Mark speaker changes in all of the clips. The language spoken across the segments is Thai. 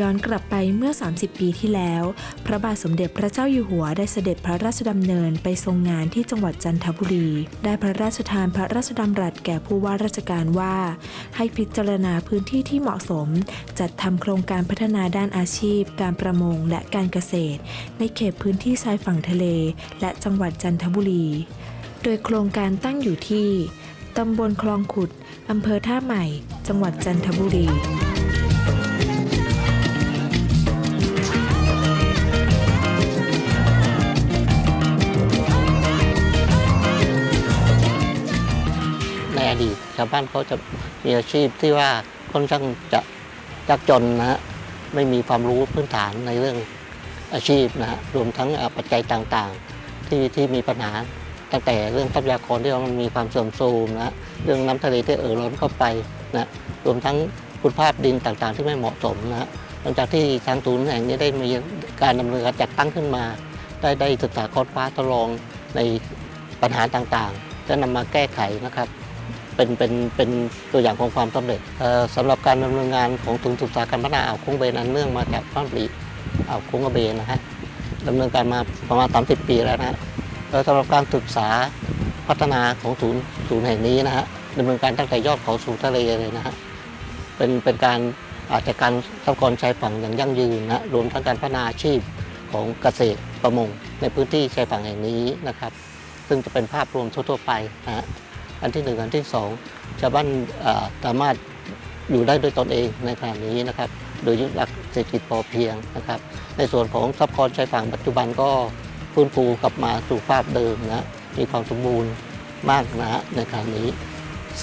Speaker 1: ย้อนกลับไปเมื่อ 30 ปีที่แล้ว พระบาทสมเด็จพระเจ้าอยู่หัวได้เสด็จพระราชดำเนินไปทรงงานที่จังหวัดจันทบุรี ได้พระราชทานพระราชดำรัสแก่ผู้ว่าราชการว่า ให้พิจารณาพื้นที่ที่เหมาะสม จัดทำโครงการพัฒนาด้านอาชีพ การประมงและการเกษตร ในเขตพื้นที่ชายฝั่งทะเล และจังหวัดจันทบุรี โดยโครงการตั้งอยู่ที่ตำบลคลองขุดอำเภอท่าใหม่ จังหวัดจันทบุรี
Speaker 2: อดีตชาวบ้านเขาจะมีอาชีพที่ว่าค่อนข้างจะยากจนนะฮะไม่มีความรู้พื้นฐานในเรื่องอาชีพนะฮะรวมทั้งปัจจัยต่างๆ ที่ที่มีปัญหาตั้งแต่เรื่องทรัพยากรที่มันมีความเสื่อมโทรมนะฮะเรื่องน้ำทะเลที่เอ่อล้นเข้าไปนะรวมทั้งคุณภาพดินต่างๆ ที่ไม่เหมาะสมนะหลังจากที่ทางศูนย์แห่งนี้ได้มีการดำเนินการจัดตั้งขึ้นมา ได้ได้ศึกษาค้นคว้าทดลองในปัญหาต่างๆ และนำมาแก้ไขนะครับ เป็นเป็นเป็นตัวอย่างของความสำเร็จเอ่อสำหรับการดำเนินงานของศูนย์ศึกษาการพัฒนาอ่าวคุ้งเบนอันเนื่องมาจากพระราชดำริอ่าวคุ้งกระเบนนะฮะดำเนินการมาประมาณ 30 ปีแล้วนะฮะสำหรับการศึกษาพัฒนาของศูนย์ศูนย์แห่งนี้นะฮะดำเนินการตั้งแต่ยอดเขาสู่ทะเลเลยนะฮะเป็นเป็นการอาจจะการทรัพยากรชายฝั่งอย่างยั่งยืนนะฮะรวมทั้งการพัฒนาอาชีพของเกษตรประมงในพื้นที่ชายฝั่งแห่งนี้นะครับ ซึ่งจะเป็นภาพรวมทั่วๆไปนะฮะ อันที่หนึ่งอันที่สองชาวบ้านสามารถอยู่ได้ด้วยตนเองในขณะนี้นะครับ โดยยึดหลักเศรษฐกิจพอเพียงนะครับ ในส่วนของทรัพยากรชายฝั่งปัจจุบันก็ฟื้นฟูกลับมาสู่ภาพเดิมนะมีความสมบูรณ์มากนะในขณะนี้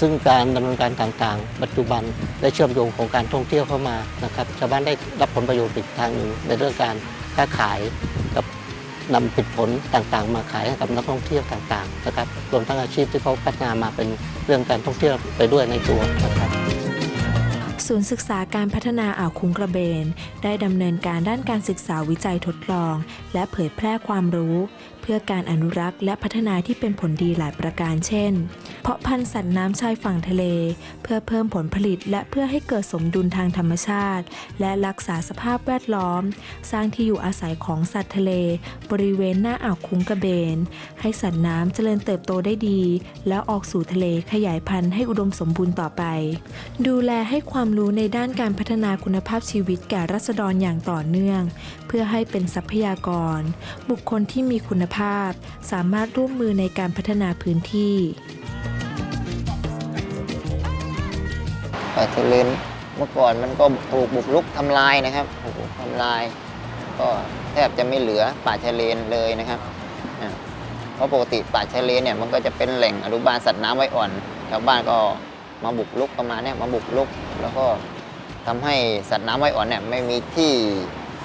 Speaker 2: ซึ่งการดำเนินการต่างๆ ปัจจุบันได้เชื่อมโยงของการท่องเที่ยวเข้ามานะครับ ชาวบ้านได้รับผลประโยชน์อีกทางหนึ่งในเรื่องการค้าขาย นำผลผลต่างๆ มาขายให้กับนักท่องเที่ยวต่างๆนะครับรวมทั้งอาชีพที่เขาพัฒนามาเป็นเรื่องการท่องเที่ยวไปด้วยในตัวนะครับ
Speaker 1: ศูนย์ศึกษาการพัฒนาอ่าวคุ้งกระเบน ได้ดำเนินการด้านการศึกษาวิจัยทดลอง และเผยแพร่ความรู้เพื่อการอนุรักษ์และพัฒนาที่เป็นผลดีหลายประการเช่น เพาะพันธุ์สัตว์น้ำชายฝั่งทะเล เพื่อเพิ่มผลผลิตและเพื่อให้เกิดสมดุลทางธรรมชาติ และรักษาสภาพแวดล้อม สร้างที่อยู่อาศัยของสัตว์ทะเล บริเวณหน้าอ่าวคุ้งกระเบน ให้สัตว์น้ำเจริญเติบโตได้ดี แล้วออกสู่ทะเลขยายพันธุ์ให้อุดมสมบูรณ์ต่อไป ดูแลให้ความรู้ในด้านการพัฒนาคุณภาพชีวิตแก่รัษฎรอย่างต่อเนื่อง เพื่อให้เป็นทรัพยากร บุคคลที่มีคุณภาพสามารถร่วมมือในการพัฒนาพื้นที่
Speaker 3: ป่าชะเลนเมื่อก่อนมันก็ถูกบุกรุกทำลายนะครับถูกทำลาย ก็แทบจะไม่เหลือป่าชะเลนเลยนะครับเพราะปกติป่าชะเลนเนี่ยมันก็จะเป็นแหล่งอนุบาลสัตว์น้ำไว้อ่อนชาวบ้านก็มาบุกรุกประมาณนี้มาบุกรุก แล้วก็ทำให้สัตว์น้ำไว้อ่อนเนี่ยไม่มีที่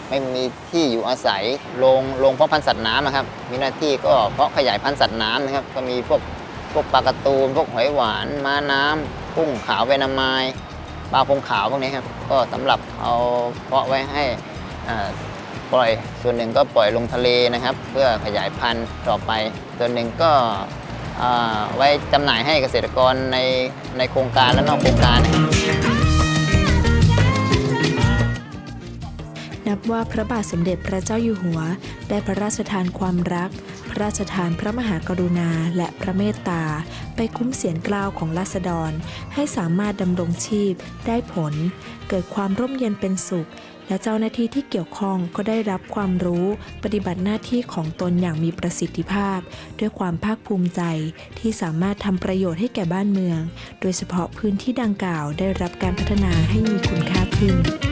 Speaker 3: ไม่มีที่อยู่อาศัยโรงโรงเพาะพันธุ์สัตว์น้ำนะครับ มีหน้าที่ก็เพาะขยายพันธุ์สัตว์น้ำนะครับ ก็มีพวกพวกปลากระตูนพวกหอยหวาน ม้าน้ำกุ้งขาวเวนามายปลาพงขาวพวกนี้ครับ ก็สำหรับเอาเพาะไว้ให้ปล่อยส่วนหนึ่งก็ปล่อยลงทะเลนะครับ เพื่อขยายพันธุ์ต่อไป ส่วนหนึ่งก็ไว้จำหน่ายให้เกษตรกรในในโครงการและนอกโครงการ นับ
Speaker 1: ว่าพระบาทสมเด็จพระเจ้าอยู่หัว ได้พระราชทานความรัก พระราชทานพระมหากรุณาและพระเมตตา ไปคุ้มเสียนกล้าวของราษฎร ให้สามารถดำรงชีพได้ผล เกิดความร่มเย็นเป็นสุข และเจ้าหน้าที่ที่เกี่ยวข้องก็ได้รับความรู้ปฏิบัติหน้าที่ของตนอย่างมีประสิทธิภาพ ด้วยความภาคภูมิใจที่สามารถทำประโยชน์ให้แก่บ้านเมือง โดยเฉพาะพื้นที่ดังกล่าวได้รับการพัฒนาให้มีคุณค่าขึ้น